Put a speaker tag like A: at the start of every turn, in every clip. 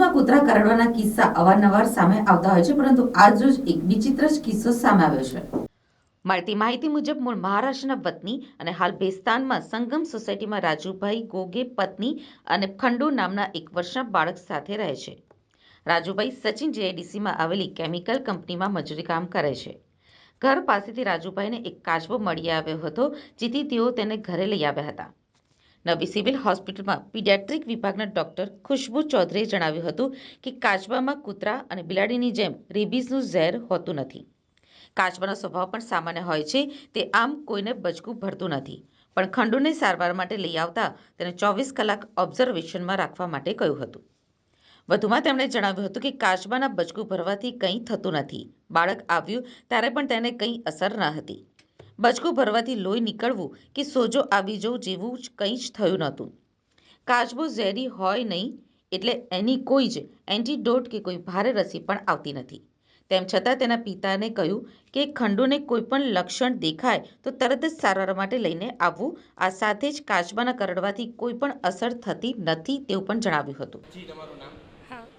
A: કરડવાના કિસ્સા અવારનવાર સામે આવતા હોય છે, પરંતુ આજ રોજ એક વિચિત્ર જ કિસ્સો સામે આવ્યો છે. મળતી માહિતી મુજબ, મૂળ મહારાષ્ટ્રના વતની અને હાલ ભેસ્તાનમાં સંગમ સોસાયટીમાં રાજુભાઈ ગોગે પત્ની અને ખંડુ નામના એક વર્ષના બાળક સાથે રહે છે. રાજુભાઈ સચિન જેઆઈડીસીમાં આવેલી કેમિકલ કંપનીમાં મજૂરી કામ કરે છે. ઘર પાસેથી રાજુભાઈને એક કાચબો મળી આવ્યો હતો, જેથી તેઓ તેને ઘરે લઈ આવ્યા હતા. નવી સિવિલ હોસ્પિટલમાં પીડિયાટ્રિક વિભાગના ડોક્ટર ખુશ્બુ ચૌધરીએ જણાવ્યું હતું કે કાચબામાં કૂતરા અને બિલાડીની જેમ રેબીઝનું ઝેર હોતું નથી. કાચબાનો સ્વભાવ પણ સામાન્ય હોય છે, તે આમ કોઈને બચકું ભરતું નથી. પણ ખંડુને સારવાર માટે લઈ આવતા તેને ચોવીસ કલાક ઓબ્ઝર્વેશનમાં રાખવા માટે કહ્યું હતું. વધુમાં તેમણે જણાવ્યું હતું કે કાચબાના બચકું ભરવાથી કંઈ થતું નથી. બાળક આવ્યું ત્યારે પણ તેને કંઈ અસર ન હતી. બચકું ભરવાથી લોહી નીકળવું કે સોજો આવી જવું જેવું જ કંઈ જ થયું નહોતું. કાચબો ઝેરી હોય નહીં એટલે એની કોઈ જ એન્ટીડોટ કે કોઈ ભારે રસી પણ આવતી નથી. તેમ છતાં તેના પિતાને કહ્યું કે ખંડુને કોઈ પણ લક્ષણ દેખાય તો તરત જ સારવાર માટે લઈને આવવું. આ સાથે જ કાચબાના કરડવાથી કોઈ પણ અસર થતી નથી તેવું પણ જણાવ્યું હતું.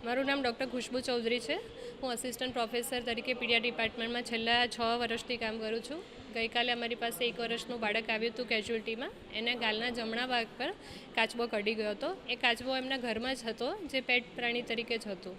B: મારું નામ ડૉક્ટર ખુશ્બુ ચૌધરી છે. હું અસિસ્ટન્ટ પ્રોફેસર તરીકે પીડિયા ડિપાર્ટમેન્ટમાં છેલ્લા છ વર્ષથી કામ કરું છું. ગઈકાલે અમારી પાસે એક વર્ષનું બાળક આવ્યું હતું કેઝ્યુઅલ્ટીમાં એના ગાલના જમણા ભાગ પર કાચબો કડી ગયો હતો. એ કાચબો એમના ઘરમાં જ હતો, જે પેટ પ્રાણી તરીકે જ હતું.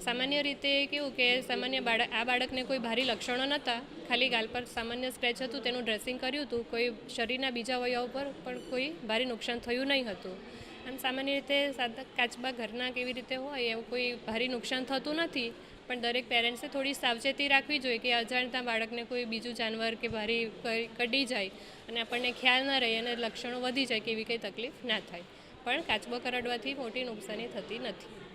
B: સામાન્ય રીતે કેવું કે સામાન્ય બાળક, આ બાળકને કોઈ ભારી લક્ષણો નહોતા. ખાલી ગાલ પર સામાન્ય સ્ક્રેચ હતું, તેનું ડ્રેસિંગ કર્યું હતું. કોઈ શરીરના બીજા અવયવ પર પણ કોઈ ભારે નુકસાન થયું નહીં હતું. આમ સામાન્ય રીતે સાદા કાચબા ઘરના કેવી રીતે હોય, એવું કોઈ ભારે નુકસાન થતું નથી. પણ દરેક પેરેન્ટ્સે થોડી સાવચેતી રાખવી જોઈએ કે અજાણતા બાળકને કોઈ બીજું જાનવર કે ભારે કડી જાય અને આપણને ખ્યાલ ન રહે અને લક્ષણો વધી જાય કે એવી કંઈ તકલીફ ના થાય. પણ કાચબો કરડવાથી મોટી નુકસાની થતી નથી.